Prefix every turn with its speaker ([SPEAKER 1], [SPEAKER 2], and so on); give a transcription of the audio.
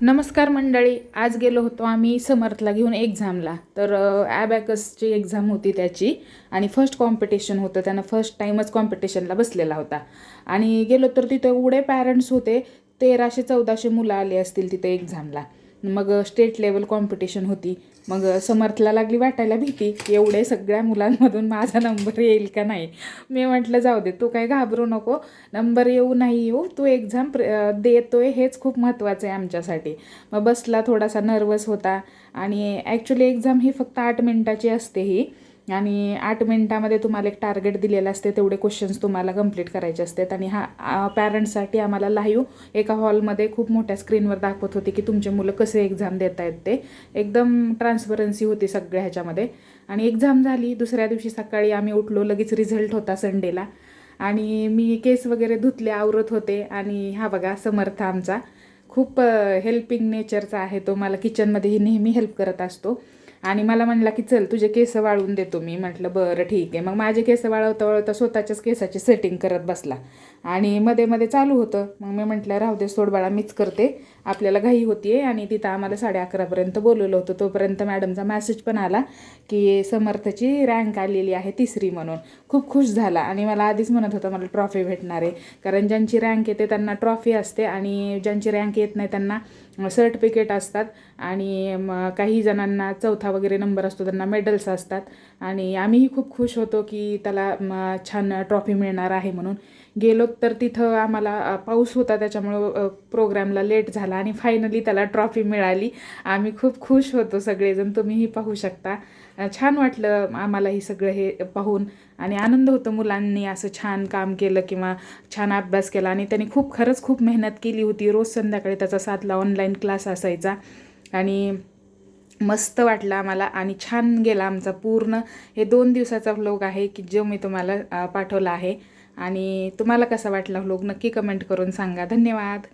[SPEAKER 1] नमस्कार मंडळी आज गेलो होतो आम्ही समर्थला घेऊन एक्झामला तर ॲबॅकसची एक्झाम होती त्याची आणि फर्स्ट कॉम्पिटिशन होतं. त्यानं फर्स्ट टाईमच कॉम्पिटिशनला बसलेला होता. आणि गेलो तर तिथे एवढे पॅरेंट्स होते. तेराशे चौदाशे मुलं आले असतील तिथे एक्झामला मग स्टेट लेवल कॉम्पिटिशन होती. मग समर्थला लागली वाटायला भीती की एवढे सगळ्या मुलांमधून माझा नंबर येईल का नाही? मी म्हटलं जाऊ दे तू काय घाबरू नको. नंबर येऊ नाही येऊ तू एक्झाम प्र देतोय हेच खूप महत्त्वाचं आहे आमच्यासाठी. मग बसला थोडासा नर्वस होता. आणि ॲक्च्युली एक्झाम ही फक्त आठ मिनटाची असते ही. आणि आठ मिनटामध्ये तुम्हाला एक टार्गेट दिलेलं असते तेवढे क्वेश्चन्स तुम्हाला कंप्लीट करायचे असतात. आणि हा पॅरेंट्ससाठी आम्हाला लाईव्ह एका हॉलमध्ये खूप मोठ्या स्क्रीनवर दाखवत होते की तुमचे मुलं कसे एक्झाम देत आहेत ते. एकदम ट्रान्सपरन्सी होती सगळ्या ह्याच्यामध्ये. आणि एक्झाम झाली दुसऱ्या दिवशी सकाळी आम्ही उठलो लगेच रिझल्ट होता संडेला आणि मी केस वगैरे धुतले आवरत होते. आणि हा बघा समर्थ आमचा. खूप हेल्पिंग नेचरचा आहे तो. मला किचनमध्येही नेहमी हेल्प करत असतो. आणि मला म्हणला की चल तुझे केस वाळवून देतो मी. म्हटलं बरं ठीक आहे. मग माझे केस वाळवता वाळवता स्वतःच्याच केसाची सेटिंग करत बसला. आणि मध्ये मध्ये चालू होतं. मग मी म्हटलं राहू दे सोड बाळा मीच करते. आपल्याला घाई होती आहे आणि तिथं आम्हाला साडे अकरापर्यंत बोलवलं होतं. तोपर्यंत मॅडमचा मॅसेज पण आला की समर्थची रँक आलेली आहे तिसरी म्हणून. खूप खुश झाला. आणि मला आधीच म्हणत होता मला ट्रॉफी भेटणार आहे. कारण ज्यांची रँक येते त्यांना ट्रॉफी असते आणि ज्यांची रँक येत नाही त्यांना सर्टिफिकेट असतात. आणि काही जणांना चौथा वगैरे नंबर असतो त्यांना मेडल्स असतात. आणि आम्हीही खूप खुश होतो की त्याला छान ट्रॉफी मिळणार आहे म्हणून. गेलो तर तिथं आम्हाला पाऊस होता त्याच्यामुळं प्रोग्रामला लेट झाला आणि फायनली त्याला ट्रॉफी मिळाली. आम्ही खूप खुश होतो सगळेजण तुम्हीही पाहू शकता. छान वाटलं आम्हाला ही सगळं हे पाहून. आणि आनंद होतो मुलांनी असं छान काम केलं किंवा छान अभ्यास केला. आणि त्यांनी खूप खरंच खूप मेहनत केली होती. रोज संध्याकाळी त्याचा सातला ऑनलाईन क्लास असायचा. आणि मस्त वाटला आम्हाला आणि छान गेला आमचा पूर्ण. हे दोन दिवसाचा व्लॉग आहे की जो मी तुम्हाला पाठवला आहे. आणि तुम्हाला कसा वाटला व्लॉग नक्की कमेंट करून सांगा. धन्यवाद.